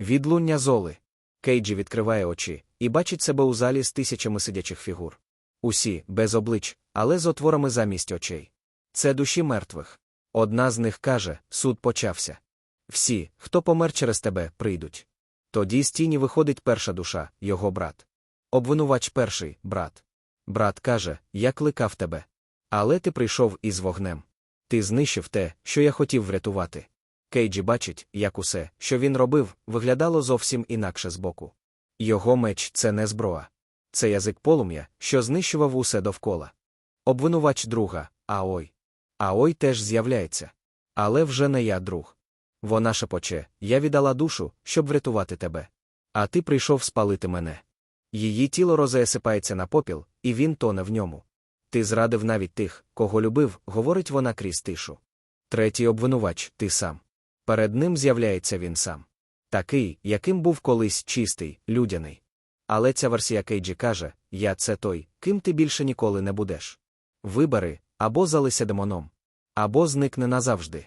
Відлуння золи. Кейджі відкриває очі і бачить себе у залі з тисячами сидячих фігур. Усі без облич, але з отворами замість очей. Це душі мертвих. Одна з них каже: суд почався. Всі, хто помер через тебе, прийдуть. Тоді з тіні виходить перша душа, його брат. Обвинувач перший, брат. Брат каже: Я кликав тебе. Але ти прийшов із вогнем. Ти знищив те, що я хотів врятувати. Кейджі бачить, як усе, що він робив, виглядало зовсім інакше збоку. Його меч це не зброя. Це язик полум'я, що знищував усе довкола. Обвинувач друга, Аой. Аой теж з'являється. Але вже не я друг. Вона шепоче, я віддала душу, щоб врятувати тебе. А ти прийшов спалити мене. Її тіло розесипається на попіл, і він тоне в ньому. Ти зрадив навіть тих, кого любив, говорить вона крізь тишу. Третій обвинувач ти сам. Перед ним з'являється він сам. Такий, яким був колись чистий, людяний. Але ця версія Кейджі каже: Я це той, ким ти більше ніколи не будеш. Вибери або залися демоном, або зникне назавжди.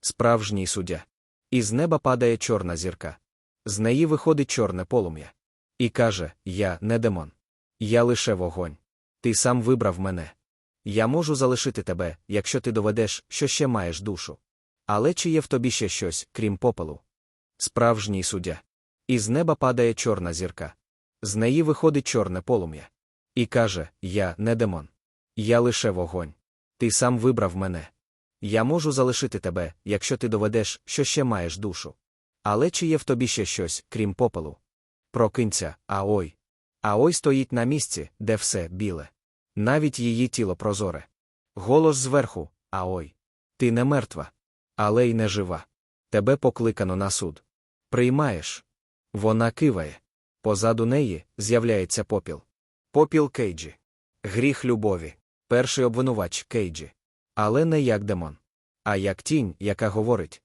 Справжній суддя. Із неба падає чорна зірка. З неї виходить чорне полум'я. І каже: Я не демон. Я лише вогонь. Ти сам вибрав мене. Я можу залишити тебе, якщо ти доведеш, що ще маєш душу. Але чи є в тобі ще щось, крім попелу? Справжній суддя. Із неба падає чорна зірка. З неї виходить чорне полум'я. І каже: Я не демон. Я лише вогонь. Ти сам вибрав мене. Я можу залишити тебе, якщо ти доведеш, що ще маєш душу. Але чи є в тобі ще щось, крім попелу? Прокинься, аой. Аой стоїть на місці, де все біле. Навіть її тіло прозоре. Голос зверху, аой. Ти не мертва, але й не жива. Тебе покликано на суд. Приймаєш. Вона киває. Позаду неї з'являється попіл. Попіл Кейджі. Гріх любові. Перший обвинувач Кейджі. Але не як демон. А як тінь, яка говорить: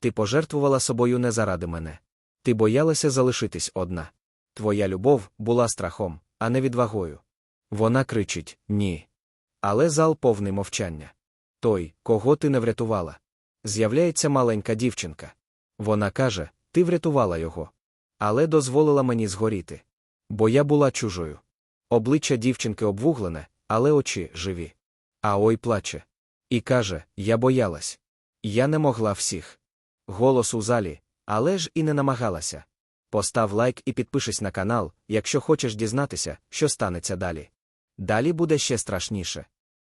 Ти пожертвувала собою не заради мене. Ти боялася залишитись одна. Твоя любов була страхом, а не відвагою. Вона кричить ні. Але зал повний мовчання. Той, кого ти не врятувала. З'являється маленька дівчинка. Вона каже: Ти врятувала його. Але дозволила мені згоріти. Бо я була чужою. Обличчя дівчинки обвуглене, але очі живі. А ой плаче. І каже: Я боялась. Я не могла всіх. Голос у залі, але ж і не намагалася. Постав лайк і підпишись на канал, якщо хочеш дізнатися, що станеться далі. Далі буде ще страшніше.